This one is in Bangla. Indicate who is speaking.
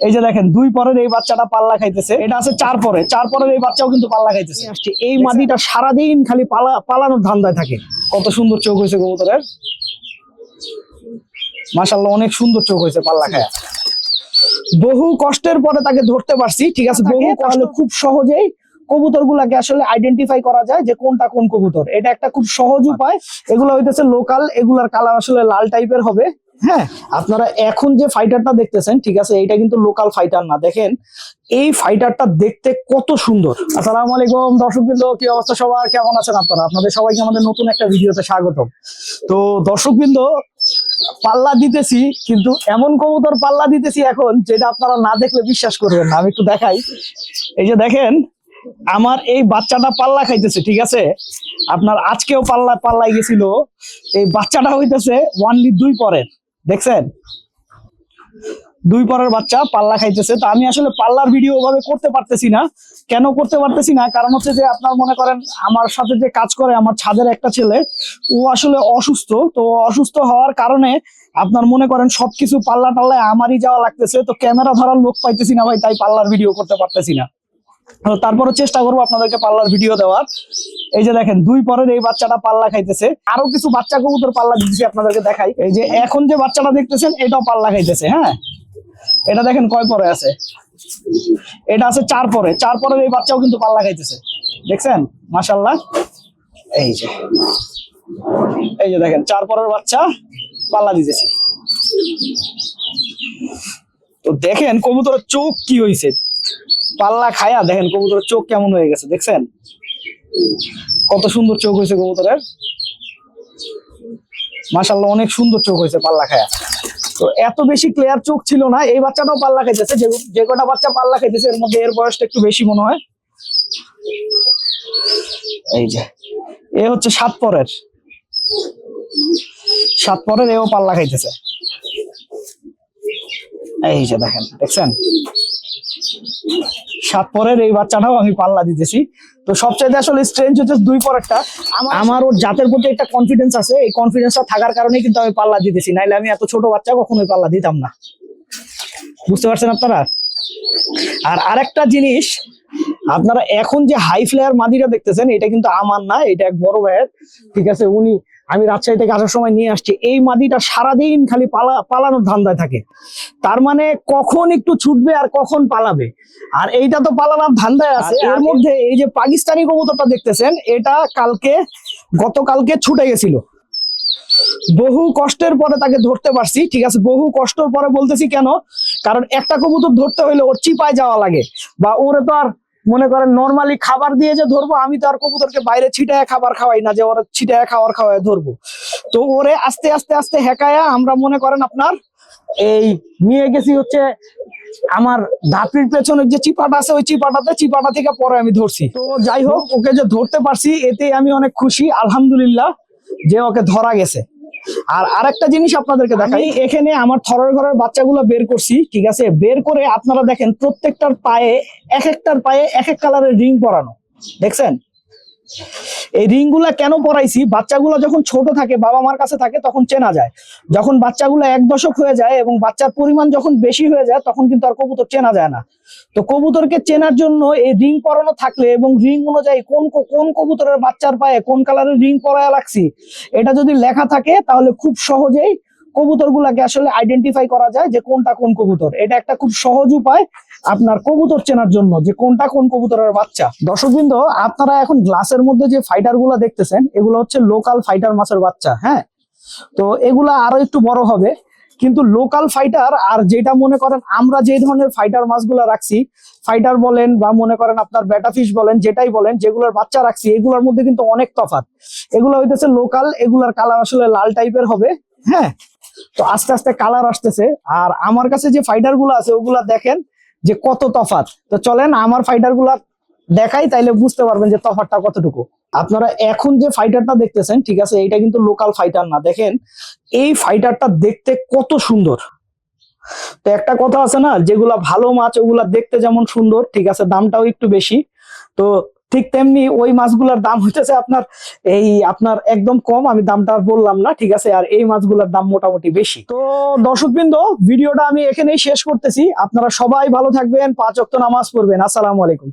Speaker 1: এই যে দেখেন দুই পরের এই বাচ্চাটা পাল্লা খাইতেছে। এটা আছে চার পরে। চার পরের এই বাচ্চাও কিন্তু পাল্লা খাইতেছে। এই মাদিটা সারাদিন খালি পালা পালানোর ধান্দায় থাকে। কত সুন্দর চোখ হয়েছে কবুতরের। মাশাল্লাহ অনেক সুন্দর চোখ হয়েছে পাল্লা খায়া। বহু কষ্টের পরে তাকে ধরতে পারছি ঠিক আছে? বহু তাহলে খুব সহজেই কবুতর গুলাকে আসলে আইডেন্টিফাই করা যায় যে কোনটা কোন কবুতর। এটা একটা খুব সহজ উপায়। এগুলো হইতেছে লোকাল এগুলার কালার আসলে লাল টাইপের হবে। হ্যাঁ আপনারা এখন যে ফাইটারটা দেখতেছেন, ঠিক আছে এটা কিন্তু লোকাল ফাইটার না। দেখেন, এই ফাইটারটা দেখতে কত সুন্দর। আসসালামু আলাইকুম দর্শকবৃন্দ কি অবস্থা সবার? কেমন আছেন আপনারা? আপনাদের সবাইকে আমাদের নতুন একটা ভিডিওতে স্বাগতম। তো দর্শকবৃন্দ পাল্লা দিতেছি, কিন্তু এমন কবুতর পাল্লা দিতেছি এখন, যেটা আপনারা না দেখলে বিশ্বাস করবেন না। আমি একটু দেখাই। এই যে দেখেন, আমার এই বাচ্চাটা পাল্লা খাইতেছে, ঠিক আছে? আপনার আজকেও পাল্লা পাল্লাই গেছিল। এই বাচ্চাটা হইতেছে ওয়ানলি দুই পরের। দেখছেন? দুই পরের বাচ্চা পাল্লা খাইতেছে। তো আমি আসলে পাল্লার ভিডিও ওভাবে করতে পারতেছি না। কেন করতে পারতেছি না? কারণ হচ্ছে যে আপনার মনে করেন, আমার সাথে যে কাজ করে, আমার ছাদের একটা ছেলে, ও আসলে অসুস্থ। তো অসুস্থ হওয়ার কারণে আপনার মনে করেন, সবকিছু পাল্লা টাল্লায় আমারই যাওয়া লাগতেছে। তো ক্যামেরা ধরার লোক পাইতেছি না ভাই, তাই পাল্লার ভিডিও করতে পারতেছি না। তারপরে চেষ্টা করব আপনাদেরকে পাল্লার ভিডিও দেওয়ার। এই যে দেখেন, দুই পরের এই বাচ্চাটা পাল্লা খাইতেছে। আরও কিছু বাচ্চা কবুতর পাল্লা দিতেছি আপনাদেরকে দেখাই। এই যে এখন যে বাচ্চাটা দেখতেছেন, এটাও পাল্লা খাইতেছে হ্যাঁ? এটা দেখেন কয় পরে আছে? এটা আছে চার পরে। চার পরের এই বাচ্চাও কিন্তু পাল্লা খাইতেছে। দেখছেন? মাশাল্লাহ এই যে। এই যে দেখেন, চার পরের বাচ্চা পাল্লা দিতেছি। তো দেখেন কবুতরের চোখ কি হয়েছে পাল্লা খায়া দেখেন কবুতরের চোখ কেমন হয়ে গেছে, দেখছেন? কত সুন্দর চোখ হয়েছে কবুতরের। মাশাল্লাহ অনেক সুন্দর চোখ হয়েছে পাল্লা খায়া। তো এত বেশি ক্লিয়ার চোখ ছিল না, এই বাচ্চাটাও পাল্লা খাইতেছে, যে কটা বাচ্চা পাল্লা খাইতেছে, এর মধ্যে এর বয়সটা একটু বেশি মনে হয়। এই যে, এ হচ্ছে সাত পরের সাত পরের এও পাল্লা খাইতেছে। এই যে দেখেন, দেখছেন? সাত পরের এই বাচ্চাটাও আমি পাল্লা দিতেছি। তো সবচাইতে আসলে স্ট্রেঞ্জ হচ্ছে দুই পর একটা আমার ওর জাতের প্রতি একটা কনফিডেন্স আছে। এই কনফিডেন্সটা থাকার কারণে কিন্তু আমি পাল্লা দিতেছি। নাইলে আমি এত ছোট বাচ্চা কখনোই পাল্লা দিতাম না। বুঝতে পারছেন আপনারা? আর আরেকটা জিনিস আপনারা এখন যে হাই ফ্লেয়ার মাদিটা দেখতেছেন এটা কিন্তু আমার না এটা এক বড় ভাইয়ের। ঠিক আছে উনি আমি রাজশাহী থেকে আসার সময় নিয়ে আসছি। এই মাদিটা সারাদিন খালি পালা পালানোর ধান্দায় থাকে। তার মানে কখন একটু ছুটবে আর কখন পালাবে? আর এইটা তো পালানোর ধান্দায় আছে। এর মধ্যে এই যে পাকিস্তানি কবুতরটা দেখতেছেন এটা কালকে গতকালকে ছুটে গেছিল। বহু কষ্টের পরে তাকে ধরতে পারছি ঠিক আছে? বহু কষ্টের পরে বলতেছি কেন? কারণ একটা কবুতর ধরতে হইলে ওর চিপায় যাওয়া লাগে। বা ওরে তো আর মনে করেন নর্মালি খাবার দিয়ে যে ধরবো, আমি তো আর কবুতরকে বাইরে ছিটায় খাবার খাওয়াই না, যে ওরা ছিটায় খাবার খাওয়ায় ধরবো। তো ওরে আস্তে আস্তে আস্তে হেকায়া আমরা মনে করেন আপনার এই নিয়ে গেছি হচ্ছে আমার ধাপির পেছনের যে চিপাটা আছে, ওই চিপাটাতে, চিপাটা থেকে পরে আমি ধরছি। তো যাই হোক, ওকে যে ধরতে পারছি এতে আমি অনেক খুশি, আলহামদুলিল্লাহ, যে ওকে ধরা গেছে। আর আরেকটা জিনিস আপনাদেরকে দেখাই এখানে আমার থরের ঘরের বাচ্চাগুলো বের করছি ঠিক আছে? বের করে আপনারা দেখেন প্রত্যেকটার পায়ে এক একটার পায়ে এক এক কালারের রিং পরানো। দেখছেন? এই রিংগুলা কেন পরাইছি? বাচ্চাগুলো যখন ছোট থাকে, বাবা মার কাছে থাকে, তখন চেনা যায়। যখন বাচ্চাগুলো এক দশক হয়ে যায় এবং বাচ্চার পরিমাণ যখন বেশি হয়ে যায়, তখন কিন্তু আর কবুতর চেনা যায় না। তো কবুতরকে চেনার জন্য এই রিং পরানো থাকলে এবং রিং অনুযায়ী কোন কোন কবুতরের বাচ্চার পায়ে কোন কালারের রিং পরায়া লাগছি, এটা যদি লেখা থাকে, তাহলে খুব সহজেই কবুতর গুলাকে আসলে আইডেন্টিফাই করা যায় যে কোনটা কোন কবুতর। এটা একটা খুব সহজ উপায় আপনার কবুতর চেনার জন্য যে কোনটা কোন কবুতরের বাচ্চা। দর্শকবৃন্দ, আপনারা এখন গ্লাসের মধ্যে যে ফাইটারগুলা দেখতেছেন, এগুলো হচ্ছে লোকাল ফাইটার মাছের বাচ্চা হ্যাঁ? তো এগুলা আরও একটু বড় হবে, কিন্তু লোকাল ফাইটার আর যেটা মনে করেন আমরা যে ধরনের ফাইটার মাছগুলা রাখছি ফাইটার বলেন বা মনে করেন আপনার বেটা ফিশ বলেন, যেটাই বলেন, যেগুলোর বাচ্চা রাখছি, এগুলোর মধ্যে কিন্তু অনেক তফাৎ। এগুলো হইতেছে লোকাল এগুলার কালার আসলে লাল টাইপের হবে হ্যাঁ? তো আস্তে আস্তে কালার আসতেছে। আর আমার কাছে যে ফাইটারগুলো আছে, ওগুলা দেখেন যে কত তফাৎ। তো চলেন, আমার ফাইটারগুলা দেখাই, তাইলে বুঝতে পারবেন যে তফাৎটা কতটুকু। আপনারা এখন যে ফাইটারটা দেখতেছেন, ঠিক আছে এটা কিন্তু লোকাল ফাইটার না। দেখেন, এই ফাইটারটা দেখতে কত সুন্দর। তো একটা কথা আছে না, যেগুলা ভালো মাছ, ওগুলা দেখতে যেমন সুন্দর, ঠিক আছে, দামটাও একটু বেশি। তো ঠিক তেমনি ওই মাছগুলোর দাম হইতেছে আপনার এই আপনার একদম কম, আমি দামটা বললাম না, ঠিক আছে? আর এই মাছগুলোর দাম মোটামুটি বেশি। তো দর্শকবৃন্দ, ভিডিওটা আমি এখানেই শেষ করতেছি। আপনারা সবাই ভালো থাকবেন, পাঁচ অক্ত নামাজ পড়বেন। আসসালামু আলাইকুম।